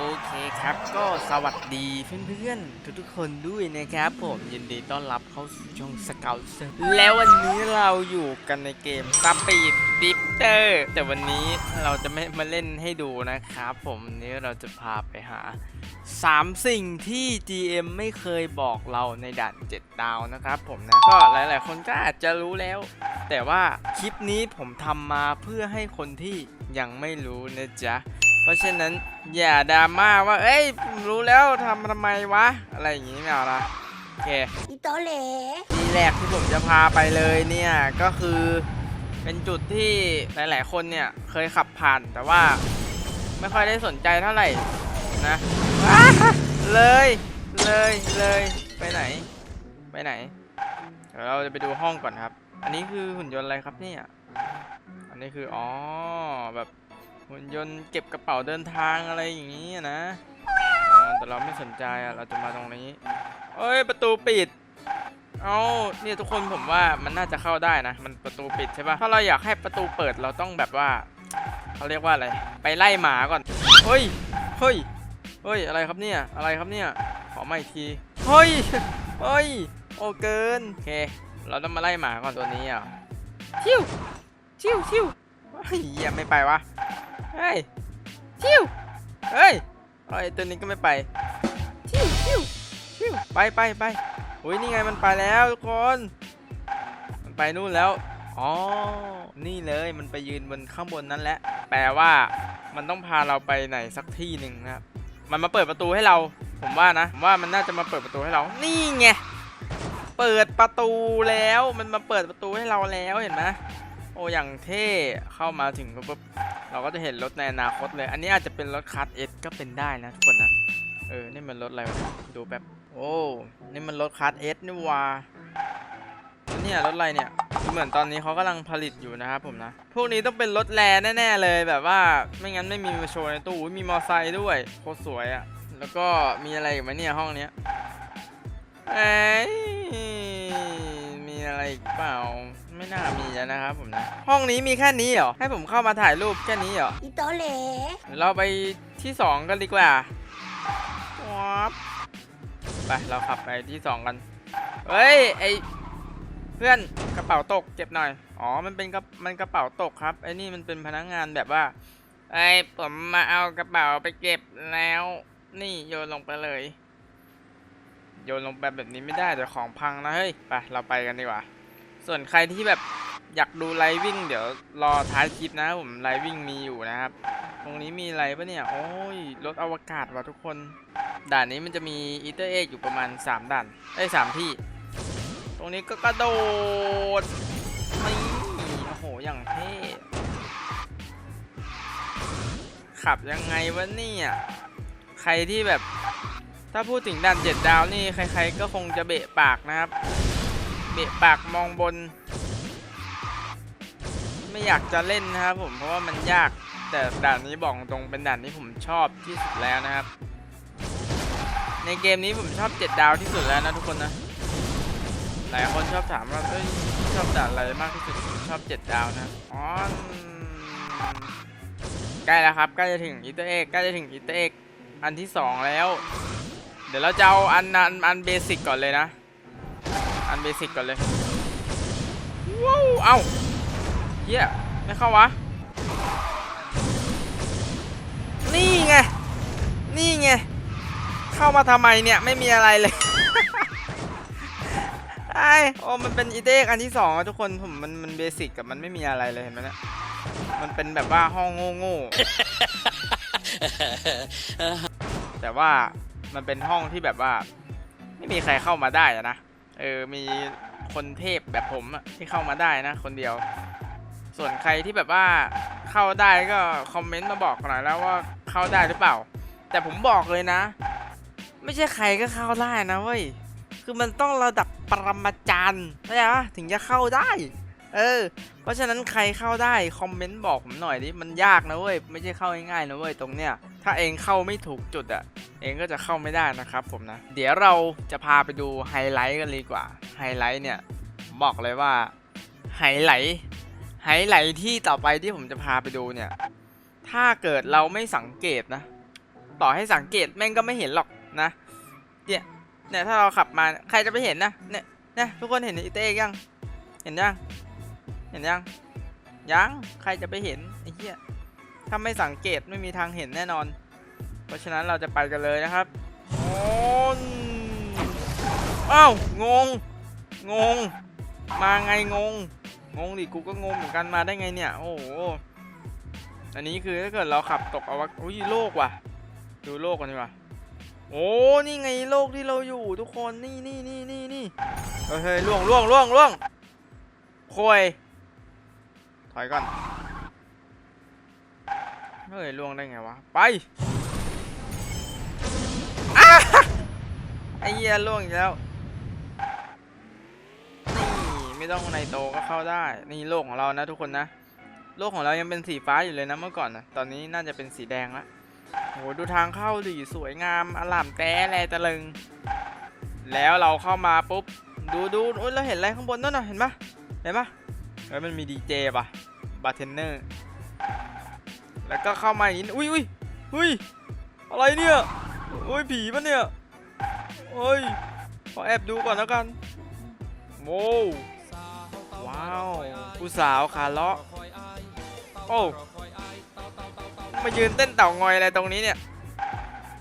โอเคครับก็สวัสดีเพื่อนๆ ทุกๆคนด้วยนะครับผมยินดีต้อนรับเข้าสู่ช่องสเกลเซอร์แล้ววันนี้เราอยู่กันในเกมสปีดดิฟเตอร์แต่วันนี้เราจะไม่มาเล่นให้ดูนะครับผมวันนี้เราจะพาไปหา 3 สิ่งที่ GM ไม่เคยบอกเราในด่าน 7 ดาวนะครับผมนะ ก็หลายๆ คนก็อาจจะรู้แล้ว แต่ว่าคลิปนี้ผมทำมาเพื่อให้คนที่ยังไม่รู้นะจ๊ะ ราะฉะนั้นอย่าดราม่าว่า เอ้ยผมรู้แล้วทำทำไมวะ อะไรอย่างงี้ไม่เอาละโอเคอีโตเหลที่แรกที่ผมจะพาไปเลยเนี่ยก็คือเป็นจุดที่หลาย ๆ คนเนี่ยเคยขับผ่านแต่ว่าไม่ค่อยได้สนใจเท่าไหร่นะอ้าเลยเลยเลยไปไหน ไปไหนเดี๋ยวเราจะไปดูห้องก่อนครับ อันนี้คือหุ่นยนต์อะไรครับเนี่ยอันนี้คืออ๋อแบบ หุ่นยนต์เก็บกระเป๋าเดินทางอะไรอย่างนี้นะแต่เราไม่สนใจอะเราจะมาตรงนี้เอ้ยประตูปิดเอาเนี่ยทุกคนผมว่ามันน่าจะเข้าได้นะ มันประตูปิดใช่ปะถ้าเราอยากให้ประตูเปิดเราต้องแบบว่าเขาเรียกว่าอะไร ไปไล่หมาก่อน เฮ้ย เฮ้ย เฮ้ย อะไรครับเนี่ย อะไรครับเนี่ย ขอมาอีกที เฮ้ย เฮ้ย โอเกิน โอเค เราต้องมาไล่หมาก่อนตัวนี้อะชิวชิวชิวเฮ้ยเหี้ยไม่ไปวะ เฮ้ยชิวเฮ้ยเฮ้ยตัวนี้ก็ไม่ไปชิวชิวชิวไปไปไปอุ้ยนี่ไงมันไปแล้วทุกคน มันไปนู่นแล้ว อ๋อ นี่เลยมันไปยืนบนข้างบนนั้นแหละ แปลว่ามันต้องพาเราไปไหนสักที่หนึ่งนะครับ มันมาเปิดประตูให้เรา ผมว่านะผมว่ามันน่าจะมาเปิดประตูให้เรา นี่ไง เปิดประตูแล้ว มันมาเปิดประตูให้เราแล้วเห็นไหมโอ้อย่างเท่เข้ามาถึงปุ๊บ เราก็จะเห็นรถในอนาคตเลย อันนี้อาจจะเป็นรถคัสเอสก็เป็นได้นะทุกคนนะ เออ นี่มันรถอะไรวะ ดูแบบโอ้ นี่มันรถคัสเอสนี่ว่าเนี่ยรถอะไรเนี่ยเหมือนตอนนี้เขากำลังผลิตอยู่นะครับผมนะ พวกนี้ต้องเป็นรถแรแน่ๆเลยแบบว่าไม่งั้นไม่มีมาโชว์ในตู้มีมอไซค์ด้วยโคตรสวยอะ่ะแล้วก็มีอะไรอีกไหมเนี่ยห้องเนี้ยเอ้ยมีอะไรอีกเปล่า ไม่น่ามีแล้วนะครับผมนะ ห้องนี้มีแค่นี้เหรอ ให้ผมเข้ามาถ่ายรูปแค่นี้เหรอ อีโตเหลเดี๋ยวเราไปที่สองกันดีกว่าวับไป เราขับไปที่สองกัน เฮ้ย ไอเพื่อนกระเป๋าตกเก็บหน่อย อ๋อ มันเป็นกระมันกระเป๋าตกครับ ไอ้นี่มันเป็นพนักงานแบบว่า ไอ้ผมมาเอากระเป๋าไปเก็บแล้ว นี่โยนลงไปเลย โยนลงไปแบบนี้ไม่ได้เดี๋ยวของพังนะเฮ้ย ไป เราไปกันดีกว่า ส่วนใครที่แบบอยากดูไลฟ์วิ่ง เดี๋ยวรอท้ายคลิปนะผมไลฟ์วิ่งมีอยู่นะครับ ตรงนี้มีอะไรปะเนี่ย โอ้ยรถอวกาศว่ะทุกคน ด่านนี้มันจะมีอีเตอร์เอ็กอยู่ประมาณ 3 ด่านไอ้สามที่ ตรงนี้ก็กระโดดนี่โอ้โหอย่างเท่ขับยังไงวะเนี่ยใครที่แบบถ้าพูดถึงด่านเจ็ดดาวนี่ใคร ๆ ก็คงจะเบะปากนะครับ บะปากมองบน ไม่อยากจะเล่นนะครับผมเพราะว่ามันยากแต่ด่านนี้บอกตรงเป็นด่านที่ผมชอบที่สุดแล้วนะครับ ในเกมนี้ผมชอบ7ดาวที่สุดแล้วนะทุกคนนะหลายคนชอบถามว่าชอบด่านอะไรมากที่สุดผมชอบ7ดาวนะอ๋อใกล้แล้วครับใกล้จะถึงอีเตอร์เอ็กใกล้จะถึงอีเตอร์เอ็กอันที่2แล้ว เดี๋ยวเราจะเอาอันอันอันเบสิกก่อนเลยนะ อันเบสิกก่อนเลย ว้าว เอ้าเฮียไม่เข้าวะ นี่ไง นี่ไง เข้ามาทำไมเนี่ย ไม่มีอะไรเลยไอ้โอ้มันเป็นอีเทกอันที่สองอะทุกคนผมมันมันเบสิกกับมันไม่มีอะไรเลยเห็นไหมเนี่ยมันเป็นแบบว่าห้องโง่ๆแต่ว่ามันเป็นห้องที่แบบว่า ไม่มีใครเข้ามาได้อะนะ เออมีคนเทพแบบผมอะที่เข้ามาได้นะ คนเดียว ส่วนใครที่แบบว่าเข้าได้ก็คอมเมนต์มาบอกหน่อยแล้วว่าเข้าได้หรือเปล่า แต่ผมบอกเลยนะ ไม่ใช่ใครก็เข้าได้นะเว้ยคือมันต้องระดับปรมาจารย์เข้าใจปะถึงจะเข้าได้ เออ เพราะฉะนั้นใครเข้าได้คอมเมนต์บอกผมหน่อยดิมันยากนะเว้ยไม่ใช่เข้าง่ายๆนะเว้ยตรงเนี้ยถ้าเองเข้าไม่ถูกจุดอะ เองก็จะเข้าไม่ได้นะครับผมนะ เดี๋ยวเราจะพาไปดูไฮไลท์กันเลยดีกว่า ไฮไลท์เนี่ยบอกเลยว่าไฮไลท์ไฮไลท์ที่ต่อไปที่ผมจะพาไปดูเนี่ย ถ้าเกิดเราไม่สังเกตนะ ต่อให้สังเกตแม่งก็ไม่เห็นหรอกนะ เนี่ย เนี่ยถ้าเราขับมาใครจะไปเห็นนะ เนี่ยเนี่ยทุกคนเห็นอีเต้ยัง เห็นยัง เห็นยัง ยัง ใครจะไปเห็นไอ้เหี้ยถ้าไม่สังเกตไม่มีทางเห็นแน่นอน เพราะฉะนั้นเราจะไปกันเลยนะครับโอ้นอ้าวงง งง มาไงงง งงดิกูก็งงเหมือนกันมาได้ไงเนี่ย โอ้โห อันนี้คือถ้าเกิดเราขับตกอวกาศอุ้ยโลกว่ะ ดูโลกกันดีกว่าโอ้นี่ไงโลกที่เราอยู่ทุกคนนี่นี่นี่นี่นี่เฮ้ยเฮ้ยล่วงล่วงล่วงล่วงโคยถอยก่อนเฮ้ยล่วงได้ไงวะ ไป ไอ้เหี้ยล่วงอีกแล้ว นี่ไม่ต้องในโตก็เข้าได้ นี่โลกของเรานะทุกคนนะ โลกของเรายังเป็นสีฟ้าอยู่เลยนะเมื่อก่อนนะตอนนี้น่าจะเป็นสีแดงละโหดูทางเข้าดิสวยงามอลามแต้แลตะลึง แล้วเราเข้ามาปุ๊บ ดูดูโอ้ยเราเห็นอะไรข้างบนนั่นน่ะเห็นปะเห็นปะเฮ้ยมันมีดีเจป่ะบาร์เทนเนอร์แล้วก็เข้ามาอย่างนี้อุ้ยอุ้ยอุ้ยอะไรเนี่ยอุ้ยผีปะเนี่ย เฮ้ย ขอแอบดูก่อนแล้วกันโว้วว้าว ผู้สาวขาเลาะ โอ้ มายืนเต้นเต่างอยอะไรตรงนี้เนี่ย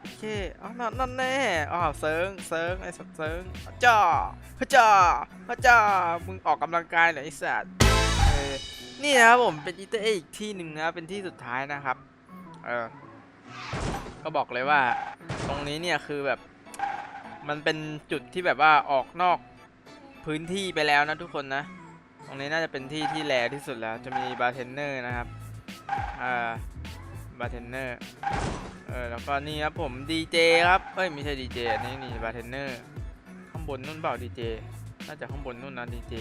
โอเคอ๋อนั่นนั่นแน่อ๋อเซิงเซิงไอ้สัตว์เซิร์งจ้าฮะจ้าฮะจ้ามึงออกกำลังกายเหรอไอ้สัตว์เออนี่นะครับผมเป็นอีเตอร์อีกที่หนึ่งนะเป็นที่สุดท้ายนะครับ เออ ก็บอกเลยว่า ตรงนี้เนี่ยคือแบบ มันเป็นจุดที่แบบว่าออกนอกพื้นที่ไปแล้วนะทุกคนนะ ตรงนี้น่าจะเป็นที่ที่แรที่สุดแล้ว จะมีบาร์เทนเนอร์นะครับ อ่า บาร์เทนเนอร์ เออ แล้วก็นี่ครับผมดีเจครับ เอ้ยไม่ใช่ดีเจอันนี้นี่บาร์เทนเนอร์ ข้างบนนู่นเปล่าดีเจ น่าจะข้างบนนู่นนะดีเจ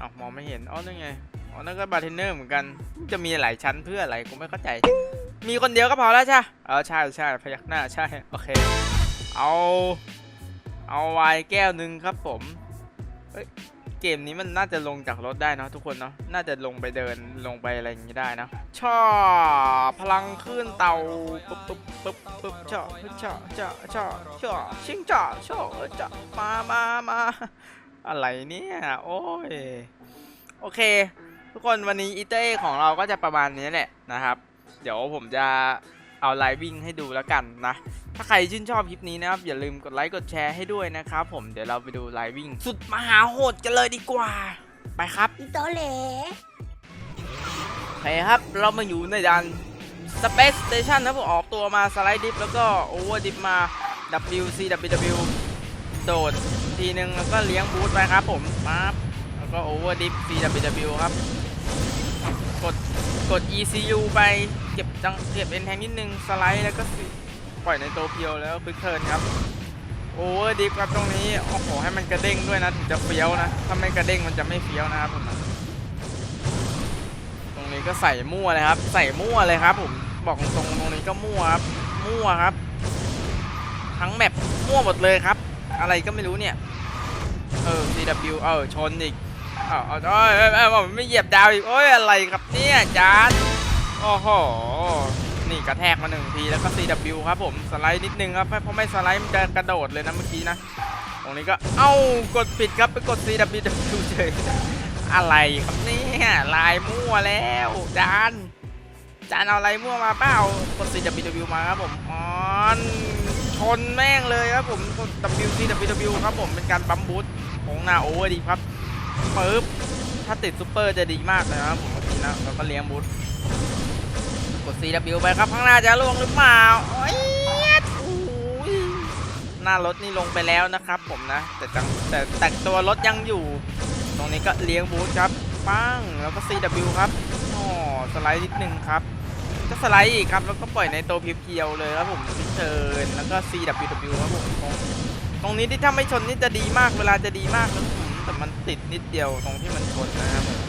อ้าวมองไม่เห็น อ๋อนั่นไง อ๋อนั่นก็บาร์เทนเนอร์เหมือนกัน จะมีหลายชั้นเพื่ออะไรกูไม่เข้าใจ มีคนเดียวก็พอแล้วใช่เออใช่ใช่พยักหน้าใช่ โอเค เอาเอาไวน์แก้วหนึ่งครับผมเฮ้ยเกมนี้มันน่าจะลงจากรถได้นะทุกคนเนาะ น่าจะลงไปเดินลงไปอะไรอย่างนี้ได้นะช่อพลังขึ้นเตาปุ๊บปุ๊บปุ๊บปุ๊บช่อช่อช่อช่อช่อชิงช่อช่อช่อมามามาอะไรเนี่ย โอ้ย โอเค ทุกคนวันนี้อีเต้ของเราก็จะประมาณนี้แหละนะครับ เดี๋ยวผมจะ เอาไลฟ์วิ่งให้ดูแล้วกันนะ ถ้าใครชื่นชอบคลิปนี้นะครับ อย่าลืมกดไลค์กดแชร์ให้ด้วยนะครับผมเดี๋ยวเราไปดูไลฟ์วิ่ง สุดมหาโหดกันเลยดีกว่า ไปครับอีโตเหลโอเคครับ เรามาอยู่ในด่าน Space Station นะผมออกตัวมาสไลด์ดิฟแล้วก็โอเวอร์ดิฟมา WCWW โดดทีนึงแล้วก็เลี้ยงบูทไปครับผมปั๊บแล้วก็โอเวอร์ดิฟ CWW ครับ กดกด ECU ไปเก็บจังเก็บเอ็นแทงนิดนึงสไลด์แล้วก็ปล่อยในโตเพียวแล้วคลิกเทิร์นครับโอเวอร์ดิฟครับตรงนี้โอ้โหให้มันกระเด้งด้วยนะถึงจะเฟี้ยวนะถ้าไม่กระเด้งมันจะไม่เฟี้ยวนะครับผมตรงนี้ก็ใส่มั่วเลยครับ ใส่มั่วเลยครับผมบอกตรงตรงนี้ก็มั่วครับมั่วครับ ทั้งแมปมั่วหมดเลยครับ อะไรก็ไม่รู้เนี่ยเออ CW เออชนอีก อ้าวเอาเอาเอาเอาไม่เหยียบดาวอีกโอ้ยอะไรครับเนี่ยจานโอ้โหนี่กระแทกมาหนึ่งทีแล้วก็ CW ครับผมสไลด์นิดนึงครับเพราะไม่สไลด์มันจะกระโดดเลยนะเมื่อกี้นะตรงนี้ก็เอ้ากดปิดครับไปกด CW เฉยอะไรครับเนี่ยลายมั่วแล้วจานจานเอาอะไรมั่วมาเปล่ากด CWW มาครับผมออนชนแม่งเลยครับผมกด w c w ครับผมเป็นการปั๊มบูทของหน้าโอเวอร์ดีครับ ปึ๊บ ถ้าติดซูเปอร์จะดีมากเลยนะครับผมกินนะแล้วก็เลี้ยงบูทกด CW ไปครับ ข้างหน้าจะลงหรือเปล่าโอ้ยหน้ารถนี่ลงไปแล้วนะครับผมนะ แต่แต่แต่ตัวรถยังอยู่ ตรงนี้ก็เลี้ยงบูทครับปั้งแล้วก็ CW ครับอ๋อสไลด์นิดนึงครับก็สไลด์อีกครับ แล้วก็ปล่อยในตัวเพียวเลยครับผมพิเชิญแล้วก็ CWW ครับผมตรงตรงนี้ที่ถ้าไม่ชนนี่จะดีมากเวลาจะดีมากนะผม แต่มันติดนิดเดียวตรงที่มันชนนะครับผม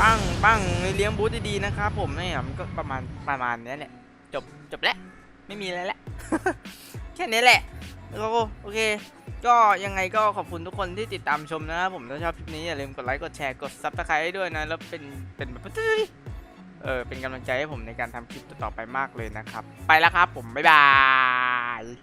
ปั้งปั้งเลี้ยงบูทดีๆนะครับผมเนี่ยมันก็ประมาณประมาณเนี้ยแหละจบจบแล้วไม่มีอะไรแล้วแค่นี้แหละโอเค ก็ยังไงก็ขอบคุณทุกคนที่ติดตามชมนะครับผมถ้าชอบคลิปนี้อย่าลืมกดไลค์กดแชร์กดซับสไครต์ด้วยนะ แล้วเป็นเป็นแบบเออเป็นกำลังใจให้ผมในการทำคลิปต่อไปมากเลยนะครับ ไปแล้วครับผม บ๊ายบาย